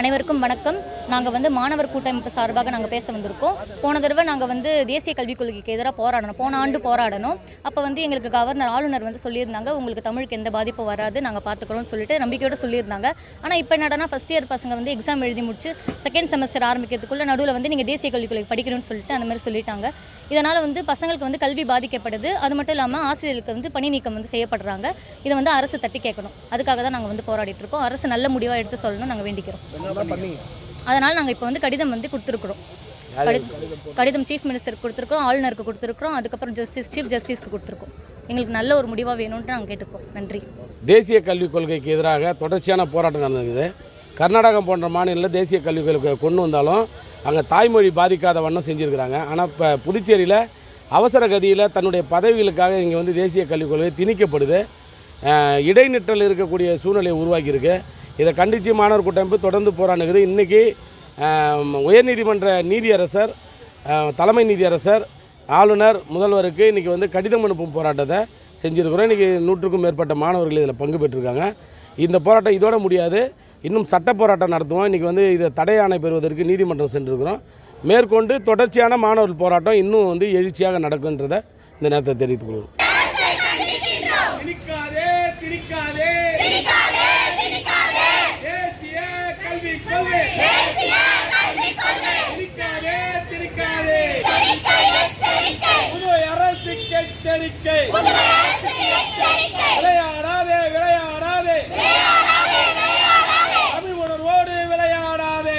அனைவருக்கும் வணக்கம். நாங்கள் வந்து மாணவர் கூட்டமைப்பு சார்பாக நாங்கள் பேச வந்திருக்கோம். போன தடவை நாங்கள் வந்து தேசிய கல்விக் கொள்கைக்கு எதிராக போராடணும். போன ஆண்டு போராடணும். அப்போ வந்து எங்களுக்கு கவர்னர் ஆளுநர் வந்து சொல்லியிருந்தாங்க உங்களுக்கு தமிழுக்கு எந்த பாதிப்பும் வராது நாங்கள் பார்த்துக்குறோம்னு சொல்லிட்டு நம்பிக்கையோட சொல்லியிருந்தாங்க. ஆனால் இப்போ என்னடனா ஃபஸ்ட் இயர் பசங்க வந்து எக்ஸாம் எழுதி முடிச்சு செகண்ட் செமஸ்டர் ஆரம்பிக்கிறதுக்குள்ள நடுவில் வந்து நீங்கள் தேசிய கல்விக் கொள்கை படிக்கணும்னு சொல்லிட்டு அந்த மாதிரி சொல்லிட்டாங்க. இதனால் வந்து பசங்களுக்கு வந்து கல்வி பாதிக்கப்படுது. அது மட்டும் இல்லாமல் ஆசிரியர்களுக்கு வந்து பணி நீக்கம் வந்து செய்யப்படுறாங்க. இதை வந்து அரசு தட்டி கேட்கணும். அதுக்காக தான் நாங்கள் வந்து போராடிட்டு இருக்கோம். அரசு நல்ல முடிவாக எடுத்து சொல்லணும் நாங்கள் வேண்டிக்கிறோம். அதனால் நாங்கள் இப்போ வந்து கடிதம் வந்து கொடுத்துருக்குறோம். கடி- கடிதம் சீஃப் மினிஸ்டருக்கு கொடுத்துருக்கோம் ஆளுநருக்கு கொடுத்துருக்கோம் அதுக்கப்புறம் ஜஸ்டிஸ் சீஃப் ஜஸ்டிஸ்க்கு கொடுத்துருக்கோம். எங்களுக்கு நல்ல ஒரு முடிவாக வேணும்ன்ட்டு நாங்கள் கேட்டுருக்கோம். நன்றி. தேசிய கல்விக் கொள்கைக்கு எதிராக தொடர்ச்சியான போராட்டம் நடந்தது. கர்நாடகம் போன்ற மாநிலத்தில் தேசிய கல்விக் கொள்கை கொண்டு வந்தாலும் அங்கே தாய்மொழி பாதிக்காத வண்ணம் செஞ்சுருக்கிறாங்க. ஆனால் இப்போ புதுச்சேரியில் அவசர கதியில் தன்னுடைய பதவிகளுக்காக இங்கே வந்து தேசிய கல்விக் கொள்கை திணிக்கப்படுது. இடைநிற்றல் இருக்கக்கூடிய சூழ்நிலையை உருவாக்கியிருக்கு. இதை கண்டித்து மாணவர் கூட்டமைப்பு தொடர்ந்து போராடுகிறது. இன்றைக்கி உயர்நீதிமன்ற நீதியரசர் தலைமை நீதியரசர் ஆளுநர் முதல்வருக்கு இன்றைக்கி வந்து கடிதம் அனுப்பும் போராட்டத்தை செஞ்சுருக்கிறோம். இன்றைக்கி நூற்றுக்கும் மேற்பட்ட மாணவர்கள் இதில் பங்கு பெற்றிருக்காங்க. இந்த போராட்டம் இதோட முடியாது. இன்னும் சட்ட போராட்டம் நடத்துவோம். இன்றைக்கி வந்து இதை தடை ஆணை பெறுவதற்கு நீதிமன்றம் சென்றிருக்கிறோம். மேற்கொண்டு தொடர்ச்சியான மாணவர் போராட்டம் இன்னும் வந்து எழுச்சியாக நடக்குன்றதை இந்த நேரத்தை தெரிவித்துக் கொள்கிறோம். விளையாடாதே விளையாடாதே. தமிழ் உணர்வோடு விளையாடாதே.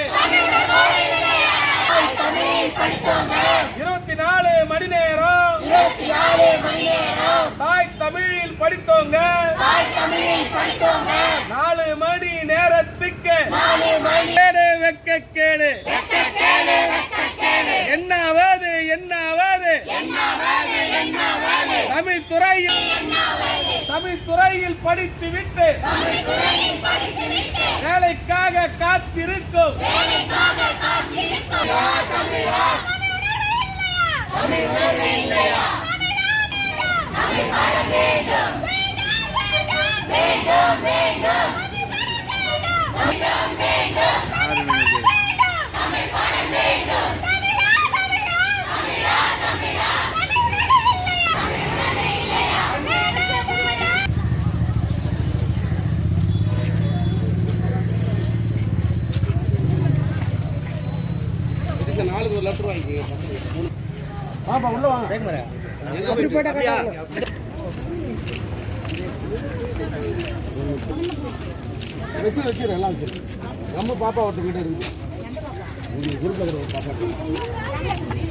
இருபத்தி நாலு மணி நேரம். தாய் தமிழில் படித்தோங்க. நாலு மணி நேரத்துக்கு. கேடு வெக்க கேடு. துறையில் தமிழ் துறையில் படித்து விட்டு வேலைக்காக காத்திருக்கும். நாளுக்கு ஒரு லெட்டர் வாங்கிக்கோங்க பசங்க பாப்பா உள்ள வாங்க கேக்குறேன் அப்படி போட்டா கட்டியா வச்சு வச்சுரு எல்லாம் வச்சுரு நம்ம பாப்பா ஒருத்தர் கிட்ட இருக்குது உங்களுக்கு குரூப்ல இருக்கிற ஒரு பாப்பா இருக்கு.